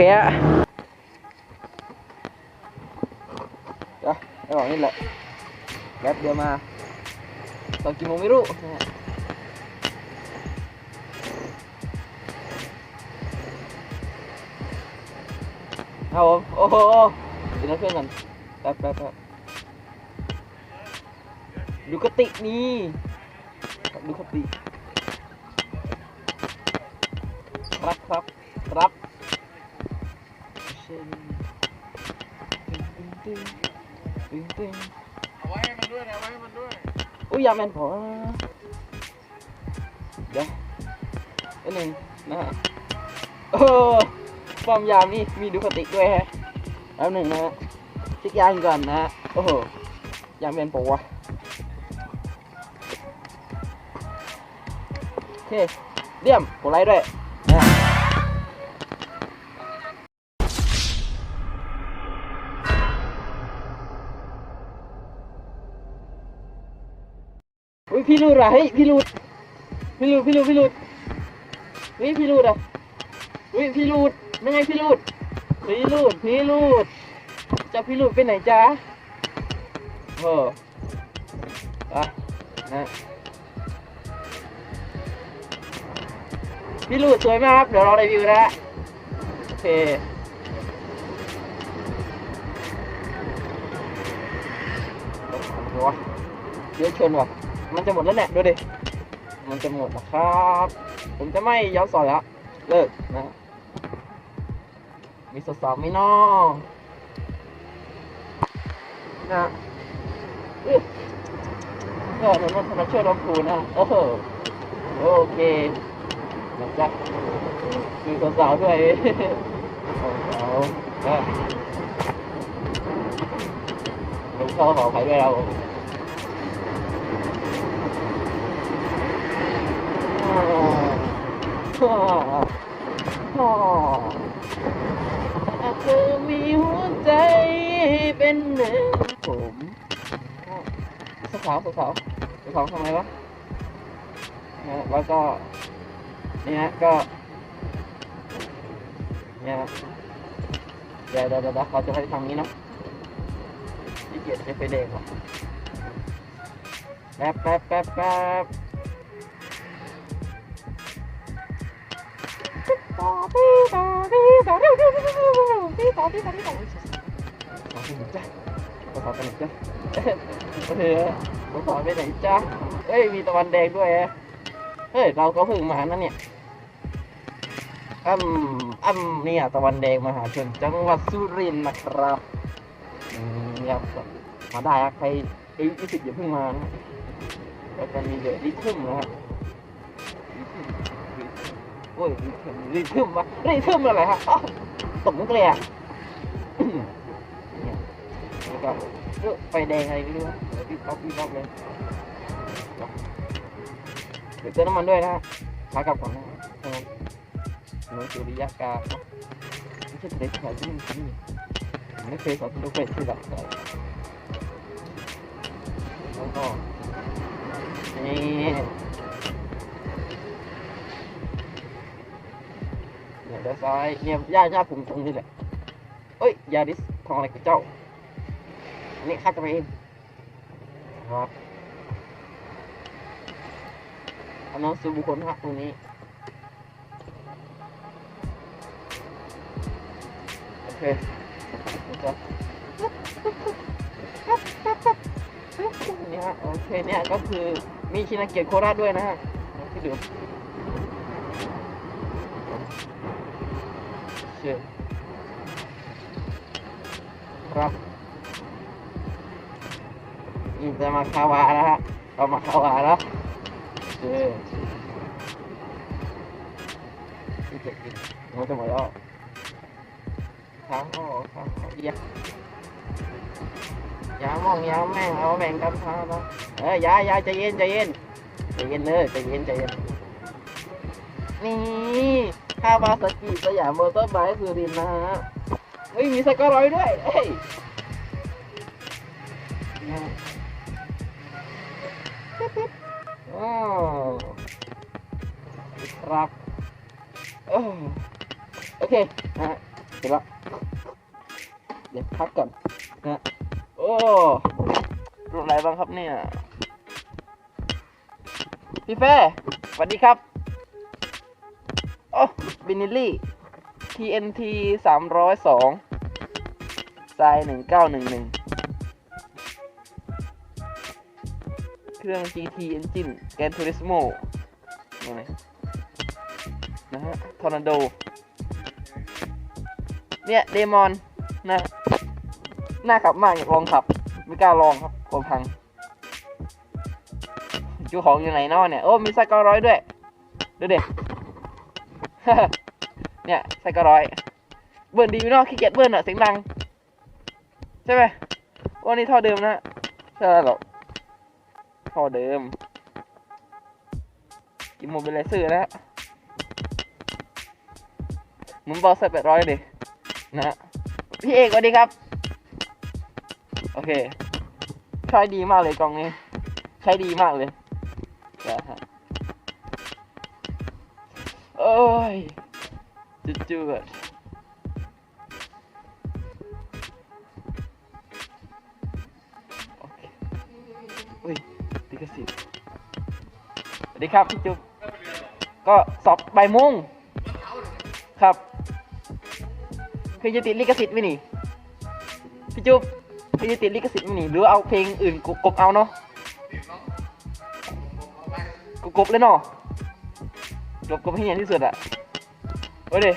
เคอะเดี๋ยวไอ้บอกนี่แหละแป๊บเดียวมาตอ นกี่โมงไม่รู้นะฮะเอามเป๊บแป๊บแป๊บดูกตินี่ดูกติครับครับครับเช่นตึงตึงตึงตึงเอาไว้ให้มันด้วยนะเอาไว้ให้มันด้วยอุ้ยยาแมนพอเดี๋ยวอันหนึ่งนะฮะโอ้ป้อมยามนี่มีดูคติด้วยฮะแล้วหนึ่งนะฮะเช็คยางก่อนนะฮะโอ้โหยามแมนปะวะโอเคเดี่ยมกดไลค์ด้วย อุ้ยพี่รูดอะเฮ้ยพี่รูดพี่รูดพี่รูดพี่รูดเฮ้ยพี่รูดอะเฮ้ยพี่รูดไม่ไงพี่รูดพี่รูดพี่รูดจะพี่รูดไปไหนจ๊ะโอ้ะนะพี่รูดสวยมากครับ เดี๋ยวเรอรีวิวนะโอเคโอ้โหเยอะชนว่ะ มันจะหมดแล้วเนี่ยดูดิ มันจะหมดนะครับ ผมจะไม่ย้อนสอนแล้ว เลิกนะ มีสาวๆไหม่นองนะอื้อก็ถนนถนนเชื่อรมพูนะ โอ้โห โอเคนะจ๊ะมีสาวๆด้วยสาวๆก็ลุงเข้าขออภัยด้วยเรา พ่อพ่อ เธอมีหัวใจเป็นหนึ่งผมสาวสาวสาวสาวสาวทำไมวะนะแล้วก็นี่ฮะก็เนี่ยเดี๋ยวเดี๋ยวเดี๋ยวเขาจะไปทางนี้เนาะที่เกียจจะไปเด็กว่ะแป๊บแป๊บแป๊บแป๊บ ขอไปไหนจ๊ะขอไปไหนจ๊ะโอเคขอไปไหนจ๊ะเฮ้ย มีตะวันแดงด้วยฮะเฮ้ย เราก็เพิ่งมานะเนี่ยอ้ำอ้ำเนี่ยตะวันแดงมหาชนจังหวัดสุรินทร์นะครับอืมเนี่ยครับมาได้ครับใครอายุยี่สิบอย่าเพิ่งมานะแล้วก็มีเดอะริทึมนะฮะริทึม โอ้ยริทึมวะริทึมอะไรฮะตกมุกเลยอะเนี่ยแล้วก็ไฟแดงอะไรไม่รู้อะเดี๋ยวพี่ป๊อปพี่ป๊อปเลยเดี๋ยวเติมน้ำมันด้วยนะฮะขากลับก่อนนะใช่ไหมถนนสุริยากาไม่ใช่ทะเลสายที่นี่ไม่เคยสอนทุกคนที่หลักแล้วก็นี่ เนี่ยเดี๋ยวซ้ายเนี่ยย่าย่าผมตรงนี้แหละเอ้ยยาดิสทองอะไรกับเจ้าอันนี้ข้าจะไปเองครับอันนั้นสูบุคคลฮะตรงนี้โอเคนะครับนี่ฮะโอเคเนี่ยก็คือมีชินาเกียรติโคราชด้วยนะฮะที่ดู เชื่อครับนี่จะมาคาวาแล้วฮะเรามาคาวาแล้วเออที่จ็ดกินมันจะหมดแล้วทางออกทางออกอย่าอย่ามองอย่าแม่งเอาแบ่งกันทางนะเอ้ยยาอยาใจเย็นใจเย็นใจเย็นเลยใจเย็นใจเย็นนี่ คาวาสกิสยามมอเตอร์ไบค์สุรินทร์นะฮะเฮ้ยมีสกอร้อยด้วยเฮ้ยนะว้าวครับโอเคนะฮะเสร็จแล้วเดี๋ยวพักก่อนนะโอ้รูปอะไรบ้างครับเนี่ยพี่เฟ่สวัสดีครับ อ้บินิลลี่ TNT สามร้อยสองทรายหนึ่งเก้าหนึ่งหนึ่งเครื่อง GT Engine Gran Turismo นี่นะนะฮะทอร์นาโด เนี่ย เดมอนนะน่าขับมากอยากลองขับ ไม่กล้าลองครับกลัวพังจูของอยู่ไหนเนอเนี่ย โอ้ มีไส้เก้าร้อยด้วย ดูเด็ เนี่ยไส้เก้าร้อย เบิร์นดีอยู่เนอกขี้เกียจเบิร์นอะเสียงดัง ใช่ไหมวันนี้ท่อเดิมนะใช่หรอกท่อเดิมกินโมบิลไลเซอร์นะฮะหมุนบอลใส่แปดร้อยดินะพี่เอกสวัสดีครับ โอเค ใช้ดีมากเลยกล่องนี้ ใช้ดีมากเลยนะฮะ ยจุดจุดโอเคอุ้ยติกสิทธิ์สวัสดีครับพี่จุ๊บก็สอบใบายโมุงครับ คือจะติดลิขสิทธิ์ไหมนี่พี่จุ๊บคือจะติดลิขสิทธิ์ไหมนี่หรือเอาเพลงอื่นกกบเอาเนาะกกบเลยเนาะ กบกบให้เห็นที่สุดอะโอ้ยดิ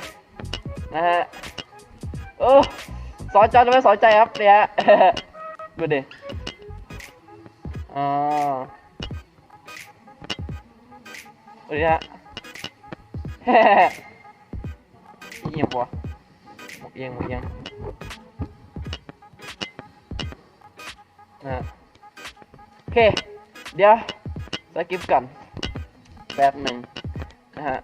นะฮะโอ้สอนใจจะไม่สอนใจครับเนี่ยดูดิอ๋อดูดิฮะเอียงปะหมกเอียงหมกเอียงนะโอเค เดี๋ยวสกิปกันแป๊บหนึ่ง นะฮะ